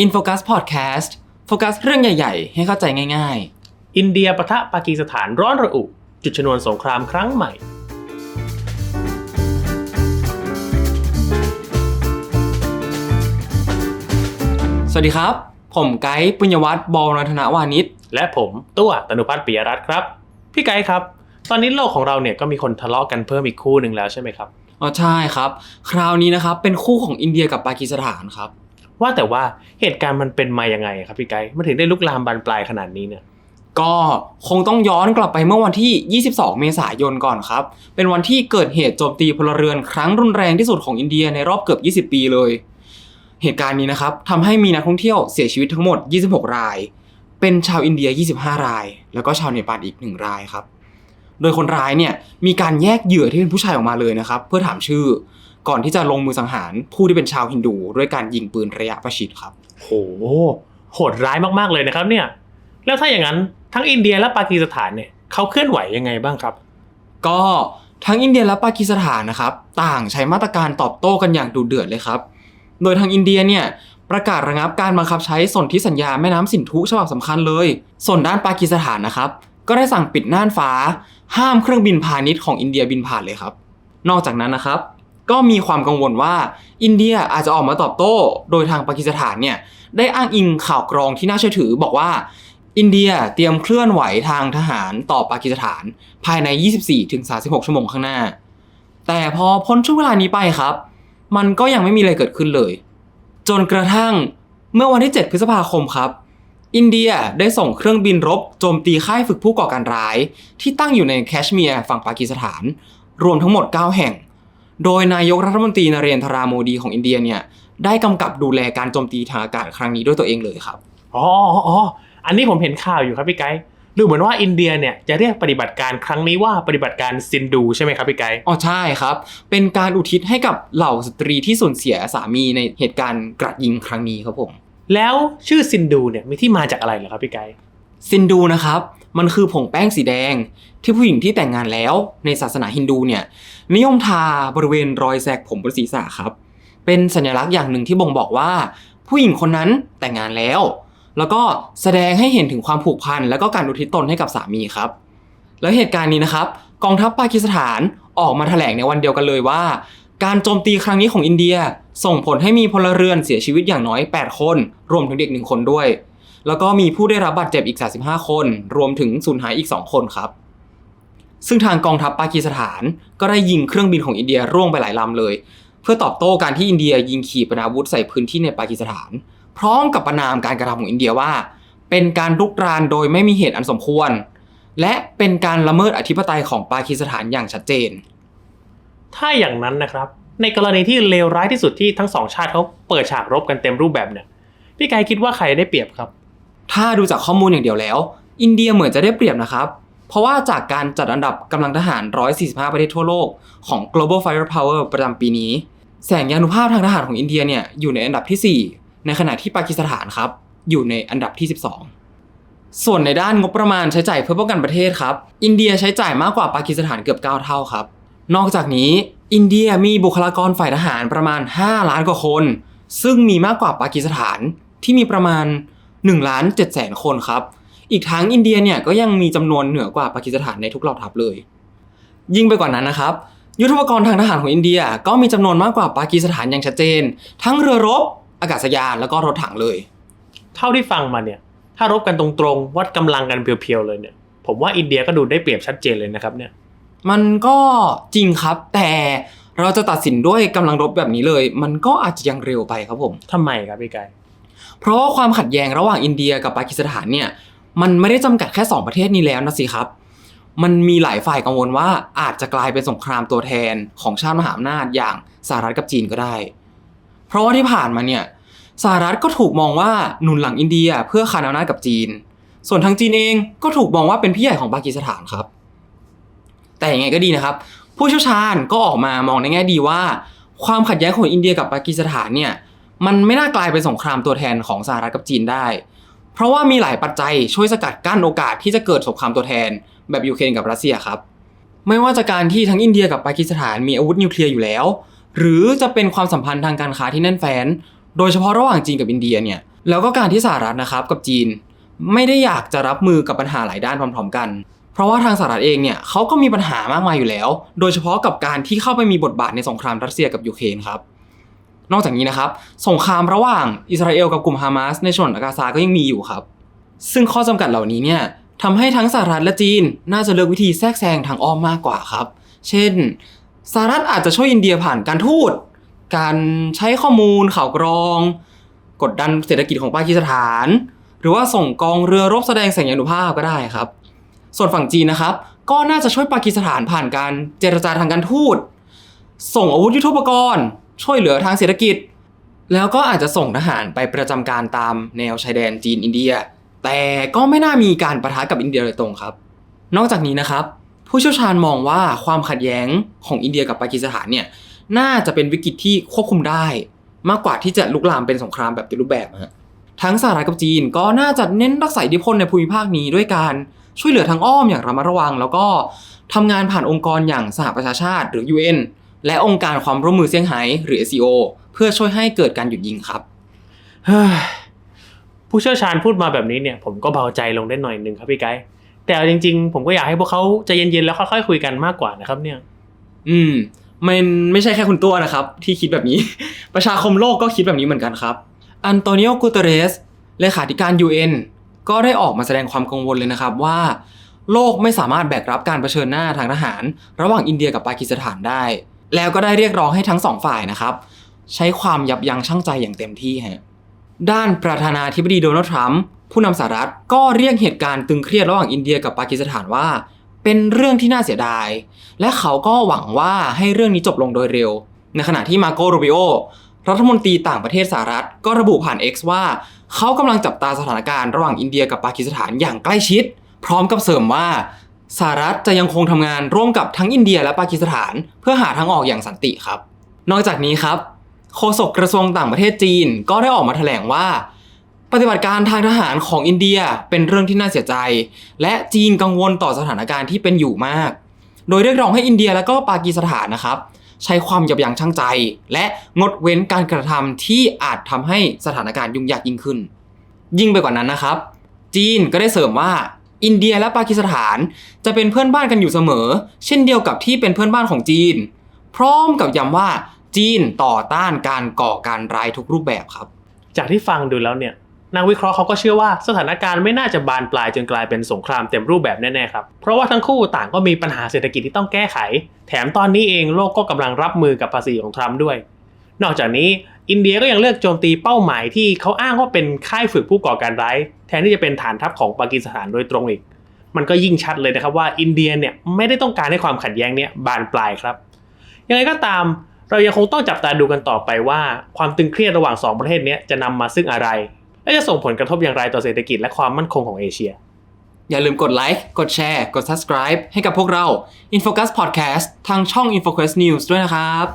InFocus Podcast โฟกัสเรื่องใหญ่ๆ ให้เข้าใจง่ายอินเดียปะทะปากีสถานร้อนระอุ จุดชนวนสงครามครั้งใหม่ ๆ สวัสดีครับ ผมไกด์ปุญญวัฒน์บอลรัตนวานิชและผมตัวตนุพัฒน์ปิยรัตน์ครับ พี่ไกด์ครับ ตอนนี้โลกของเราเนี่ยก็มีคนทะเลาะกันเพิ่มอีกคู่หนึ่งแล้วใช่ไหมครับ อ๋อใช่ครับ คราวนี้นะครับ เป็นคู่ของอินเดียกับปากีสถานครับ ว่าแต่ว่าเหตุการณ์มันเป็นมายังไงครับพี่ไกด์มันถึงได้ลุกลามบานปลายขนาดนี้เนี่ยก็คงต้องย้อนกลับไปเมื่อวันที่ 22 เมษายนก่อนครับ เป็นวันที่เกิดเหตุโจมตีพลเรือนครั้งรุนแรงที่สุดของอินเดียในรอบเกือบ 20 ปีเลย เหตุการณ์นี้นะครับทำให้มีนักท่องเที่ยวเสียชีวิตทั้งหมด 26 ราย เป็นชาวอินเดีย 25 ราย แล้วก็ชาวเนปาลอีก 1 รายครับ โดยคนร้ายเนี่ยมีการแยกเหยื่อที่เป็นผู้ชายออกมาเลยนะครับ เพื่อถามชื่อ ก่อนที่จะลงมือสังหารผู้ที่เป็นชาวฮินดูด้วยการยิงปืนระยะประชิดครับโหโหดร้ายมากๆเลยนะครับเนี่ยแล้วถ้าอย่างนั้นทั้งอินเดียและปากีสถานเนี่ยเขาเคลื่อนไหวยังไงบ้างครับ ก็ทั้งอินเดียและปากีสถานนะครับ ต่างใช้มาตรการตอบโต้กันอย่างดุเดือดเลยครับ โดยทางอินเดียเนี่ยประกาศระงับการบังคับใช้สนธิสัญญาแม่น้ำสินธุฉบับสำคัญเลย ส่วนด้านปากีสถานนะครับ ก็ได้สั่งปิดน่านฟ้า ห้ามเครื่องบินพาณิชย์ของอินเดียบินผ่านเลยครับ นอกจากนั้นนะครับ ก็มีความกังวลว่าอินเดียอาจจะออกมาตอบโต้ โดยทางปากีสถานเนี่ยได้อ้างอิงข่าวกรองที่น่าเชื่อถือบอกว่าอินเดียเตรียมเคลื่อนไหวทางทหารต่อปากีสถาน ภายใน 24-36 ชั่วโมงข้างหน้า แต่พอพ้นช่วงเวลานี้ไปครับ มันก็ยังไม่มีอะไรเกิดขึ้นเลย จนกระทั่งเมื่อวันที่ 7 พฤษภาคมครับ อินเดียได้ส่งเครื่องบินรบโจมตีค่ายฝึกผู้ก่อการร้าย ที่ตั้งอยู่ในแคชเมียร์ฝั่งปากีสถาน รวมทั้งหมด 9 แห่ง โดยนายกรัฐมนตรีนเรนทราโมดีของอินเดียเนี่ยได้กำกับดูแลการโจมตีทางอากาศครั้งนี้ด้วยตัวเองเลยครับอ๋ออ๋ออ๋ออันนี้ผมเห็นข่าวอยู่ครับพี่ไกด์ดูเหมือนว่าอินเดียเนี่ยจะเรียกปฏิบัติการครั้งนี้ว่าปฏิบัติการซินดูใช่ไหมครับพี่ไกด์อ๋อใช่ครับ เป็นการอุทิศให้กับเหล่าสตรีที่สูญเสียสามีในเหตุการณ์กราดยิงครั้งนี้ครับผม แล้วชื่อซินดูเนี่ยมีที่มาจากอะไรเหรอครับพี่ไกด์ซินดูนะครับ มันคือผงแป้งสีแดง ที่ผู้หญิงที่แต่งงานแล้วในศาสนาฮินดูเนี่ยนิยมทาบริเวณรอยแสกผมบนศีรษะครับ เป็นสัญลักษณ์อย่างหนึ่งที่บ่งบอกว่า ผู้หญิงคนนั้นแต่งงานแล้ว แล้วก็แสดงให้เห็นถึงความผูกพันแล้วก็การอุทิศตนให้กับสามีครับ แล้วเหตุการณ์นี้นะครับ กองทัพปากีสถานออกมาแถลงในวันเดียวกันเลยว่า การโจมตีครั้งนี้ของอินเดีย ส่งผลให้มีพลเรือนเสียชีวิตอย่างน้อย 8 คน รวมถึงเด็กหนึ่งคนด้วย แล้วก็มีผู้ได้รับบาดเจ็บอีก 35 คน รวมถึงสูญหายอีก 2 คนครับ ซึ่งทางกองทัพปากีสถานก็ได้ยิงเครื่องบินของอินเดียร่วงไปหลายลำเลย เพื่อตอบโต้การที่อินเดียยิงขีปนาวุธใส่พื้นที่ในปากีสถาน พร้อมกับประนามการกระทำของอินเดียว่า เป็นการลุกรานโดยไม่มีเหตุอันสมควร และเป็นการละเมิดอธิปไตยของปากีสถานอย่างชัดเจน ถ้าอย่างนั้นนะครับ ในกรณีที่เลวร้ายที่สุดที่ทั้งสองชาติเขาเปิดฉากรบกันเต็มรูปแบบเนี่ยพี่กด์คิดว่าใครได้เปรียบครับ ถ้าดูจากข้อมูลอย่างเดียวแล้ว อินเดียเหมือนจะได้เปรียบนะครับ เพราะว่าจากการจัดอันดับกำลังทหาร 145 ประเทศทั่วโลกของ Global Firepower ประจำปีนี้ แสงยานุภาพทางทหารของอินเดียเนี่ยอยู่ในอันดับที่ 4 ในขณะที่ปากีสถานครับอยู่ในอันดับที่ 12 ส่วนในด้านงบประมาณใช้จ่ายเพื่อป้องกันประเทศครับ อินเดียใช้จ่ายมากกว่าปากีสถานเกือบ 9 เท่าครับ นอกจากนี้อินเดียมีบุคลากรฝ่ายทหารประมาณ 5 ล้านกว่าคน ซึ่งมีมากกว่าปากีสถานที่มีประมาณ 1ล้าน7แสนคนครับ อีกทั้งอินเดียเนี่ยก็ยังมีจำนวนเหนือกว่าปากีสถานในทุกเหล่าทัพเลย ยิ่งไปกว่านั้นนะครับ ยุทธปกรณ์ทางทหารของอินเดีย ก็มีจำนวนมากกว่าปากีสถานอย่างชัดเจน ทั้งเรือรบ อากาศยานแล้วก็รถถังเลย เท่าที่ฟังมาเนี่ยถ้ารบกันตรงๆ วัดกำลังกันเพียวๆเลยเนี่ย ผมว่าอินเดียก็ดูได้เปรียบชัดเจนเลยนะครับเนี่ย มันก็จริงครับแต่เราจะตัดสินด้วยกำลังรบแบบนี้เลย มันก็อาจจะยังเร็วไปครับผมทำไมครับพี่ไกด์ เพราะว่าความขัดแย้งระหว่างอินเดียกับปากีสถานเนี่ยมันไม่ได้จำกัดแค่ 2 ประเทศนี้แล้วนะสิครับ มันมีหลายฝ่ายกังวลว่าอาจจะกลายเป็นสงครามตัวแทนของชาติมหาอำนาจอย่างสหรัฐกับจีนก็ได้ เพราะว่าที่ผ่านมาเนี่ยสหรัฐก็ถูกมองว่าหนุนหลังอินเดียเพื่อคานอำนาจกับจีน ส่วนทางจีนเองก็ถูกมองว่าเป็นพี่ใหญ่ของปากีสถานครับ แต่ยังไงก็ดีนะครับ ผู้เชี่ยวชาญก็ออกมามองในแง่ดีว่า ความขัดแย้งของอินเดียกับปากีสถานเนี่ย มันไม่น่ากลายเป็นสงครามตัวแทนของสหรัฐกับจีนได้ เพราะว่ามีหลายปัจจัยช่วยสกัดกั้นโอกาสที่จะเกิดสงครามตัวแทน แบบยูเครนกับรัสเซียครับ ไม่ว่าจะการที่ทั้งอินเดียกับปากีสถานมีอาวุธนิวเคลียร์อยู่แล้ว หรือจะเป็นความสัมพันธ์ทางการค้าที่แน่นแฟ้น โดยเฉพาะระหว่างจีนกับอินเดียเนี่ย แล้วก็การที่สหรัฐนะครับกับจีน ไม่ได้อยากจะรับมือกับปัญหาหลายด้านพร้อมๆกันเพราะว่าทางสหรัฐเองเนี่ยเขาก็มีปัญหามากมายอยู่แล้ว โดยเฉพาะกับการที่เข้าไปมีบทบาทในสงครามรัสเซียกับยูเครนครับ นอกจากนี้นะครับ สงครามระหว่างอิสราเอลกับกลุ่มฮามาสในฉนกาซาก็ยังมีอยู่ครับ ซึ่งข้อจำกัดเหล่านี้เนี่ยทำให้ทั้งสหรัฐและจีน น่าจะเลือกวิธีแทรกแซงทางอ้อมมากกว่าครับ เช่นสหรัฐอาจจะช่วยอินเดียผ่านการทูต การใช้ข้อมูลข่าวกรอง กดดันเศรษฐกิจของปากีสถาน หรือว่าส่งกองเรือรบแสดงสัญญานุภาพก็ได้ครับ ส่วนฝั่งจีนนะครับ ก็น่าจะช่วยปากีสถานผ่านการเจรจาทางการทูต ส่งอาวุธยุทโธปกรณ์ ช่วยเหลือทางเศรษฐกิจ แล้วก็อาจจะส่งทหารไปประจำการตามแนวชายแดนจีนอินเดีย แต่ก็ไม่น่ามีการประทะกับอินเดียโดยตรงครับ นอกจากนี้นะครับ ผู้เชี่ยวชาญมองว่าความขัดแย้งของอินเดียกับปากีสถานเนี่ยน่าจะเป็นวิกฤตที่ควบคุมได้ มากกว่าที่จะลุกลามเป็นสงครามแบบเต็มรูปแบบฮะทั้งสหรัฐกับจีนก็น่าจะเน้นรักษาอิทธิพลในภูมิภาคนี้ด้วยการช่วยเหลือทางอ้อมอย่างระมัดระวัง แล้วก็ทำงานผ่านองค์กรอย่างสหประชาชาติหรือ UN และองค์การความร่วมมือเซี่ยงไฮ้หรือ SCO เพื่อช่วยให้เกิดการหยุดยิงครับ เฮ้ยผู้เชี่ยวชาญพูดมาแบบนี้เนี่ยผมก็เบาใจลงได้หน่อยหนึ่งครับพี่ไกด์แต่เอาจริงๆ ผมก็อยากให้พวกเขาใจเย็นๆแล้วค่อยๆคุยกันมากกว่านะครับเนี่ย อืม มันไม่ใช่แค่คุณตัวนะครับ ที่คิดแบบนี้ ประชาคมโลกก็คิดแบบนี้เหมือนกันครับ อันโตนิโอกูเตเรสเลขาธิการ UN ก็ได้ออกมาแสดงความกังวลเลยนะครับว่า โลกไม่สามารถแบกรับการเผชิญหน้าทางทหาร ระหว่างอินเดียกับปากีสถานได้ แล้วก็ได้เรียกร้องให้ทั้งสองฝ่ายนะครับ ใช้ความยับยั้งชั่งใจอย่างเต็มที่ฮะด้านประธานาธิบดีโดนัลด์ทรัมป์ผู้นำสหรัฐก็เรียกเหตุการณ์ตึงเครียดระหว่างอินเดียกับปากีสถานว่า เป็นเรื่องที่น่าเสียดาย และเขาก็หวังว่าให้เรื่องนี้จบลงโดยเร็ว ในขณะที่มาโกโรบิโอรัฐมนตรีต่างประเทศสหรัฐ ก็ระบุผ่าน X ว่าเขากำลังจับตาสถานการณ์ระหว่างอินเดียกับปากีสถานอย่างใกล้ชิด พร้อมกับเสริมว่า สหรัฐจะยังคงทำงานร่วมกับทั้งอินเดียและปากีสถาน เพื่อหาทางออกอย่างสันติครับ นอกจากนี้ครับโฆษกกระทรวงต่างประเทศจีนก็ได้ออกมาแถลงว่า ปฏิบัติการทางทหารของอินเดียเป็นเรื่องที่น่าเสียใจ และจีนกังวลต่อสถานการณ์ที่เป็นอยู่มาก โดยเรียกร้องให้อินเดียและก็ปากีสถานนะครับ ใช้ความยับยั้งชั่งใจ และงดเว้นการกระทำที่อาจทำให้สถานการณ์ยุ่งยากยิ่งขึ้น ยิ่งไปกว่านั้นนะครับ จีนก็ได้เสริมว่า อินเดียและปากีสถาน จะเป็นเพื่อนบ้านกันอยู่เสมอ เช่นเดียวกับที่เป็นเพื่อนบ้านของจีน พร้อมกับย้ำว่าจีนต่อต้านการก่อการร้ายทุกรูปแบบครับ จากที่ฟังดูแล้วเนี่ยนักวิเคราะห์เขาก็เชื่อว่าสถานการณ์ไม่น่าจะบานปลายจนกลายเป็นสงครามเต็มรูปแบบแน่ๆครับ เพราะว่าทั้งคู่ต่างก็มีปัญหาเศรษฐกิจที่ต้องแก้ไข แถมตอนนี้เองโลกก็กำลังรับมือกับภาษีของทรัมป์ด้วย นอกจากนี้อินเดียก็ยังเลือกโจมตีเป้าหมายที่เขาอ้างว่าเป็นค่ายฝึกผู้ก่อการร้าย ทนที่จะเป็นฐานทัพของปากีสถานโดยตรงอีก มันก็ยิ่งชัดเลยนะครับว่าอินเดียเนี่ยไม่ได้ต้องการให้ความขัดแย้งเนี่ยบานปลายครับ ยังไงก็ตามเรายังคงต้องจับตาดูกันต่อไปว่า ความตึงเครียดระหว่างสองประเทศนี้จะนำมาซึ่งอะไร และจะส่งผลกระทบอย่างไรต่อเศรษฐกิจและความมั่นคงของเอเชีย อย่าลืมกดไลค์กดแชร์กด subscribe ให้กับพวกเรา Infocus Podcast ทางช่อง Infocus News ด้วยนะครับ